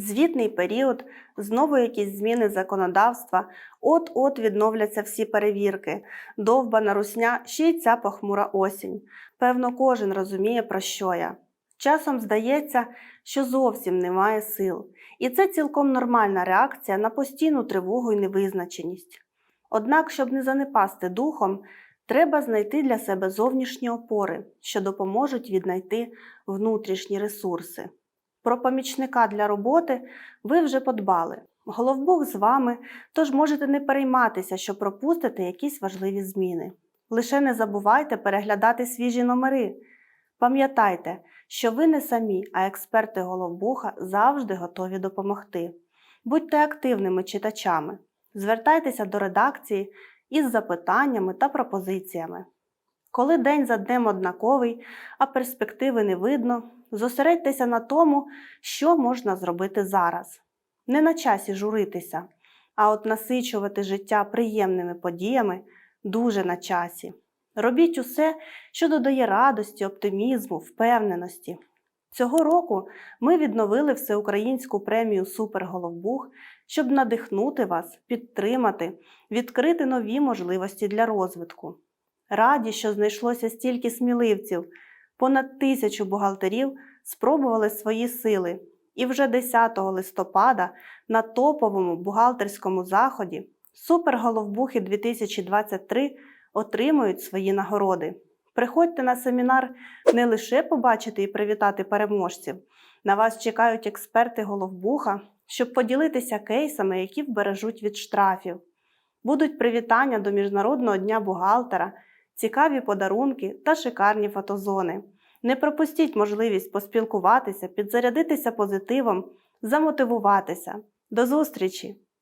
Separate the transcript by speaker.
Speaker 1: Звітний період, знову якісь зміни законодавства, от-от відновляться всі перевірки, довбана русня, ще й ця похмура осінь. Певно, кожен розуміє, про що я. Часом здається, що зовсім немає сил, і це цілком нормальна реакція на постійну тривогу і невизначеність. Однак, щоб не занепасти духом, треба знайти для себе зовнішні опори, що допоможуть віднайти внутрішні ресурси. Про помічника для роботи ви вже подбали. Головбог з вами, тож можете не перейматися, що пропустите якісь важливі зміни. Лише не забувайте переглядати свіжі номери. Пам'ятайте, що ви не самі, а експерти Головбуха завжди готові допомогти. Будьте активними читачами, звертайтеся до редакції із запитаннями та пропозиціями. Коли день за днем однаковий, а перспективи не видно, зосередьтеся на тому, що можна зробити зараз. Не на часі журитися, а от насичувати життя приємними подіями дуже на часі. Робіть усе, що додає радості, оптимізму, впевненості. Цього року ми відновили всеукраїнську премію Суперголовбух, щоб надихнути вас, підтримати, відкрити нові можливості для розвитку. Раді, що знайшлося стільки сміливців, понад тисячу бухгалтерів спробували свої сили. І вже 10 листопада на топовому бухгалтерському заході Суперголовбухи 2023 отримують свої нагороди. Приходьте на семінар не лише побачити і привітати переможців. На вас чекають експерти Головбуха, щоб поділитися кейсами, які вбережуть від штрафів. Будуть привітання до Міжнародного дня бухгалтера, цікаві подарунки та шикарні фотозони. Не пропустіть можливість поспілкуватися, підзарядитися позитивом, замотивуватися. До зустрічі!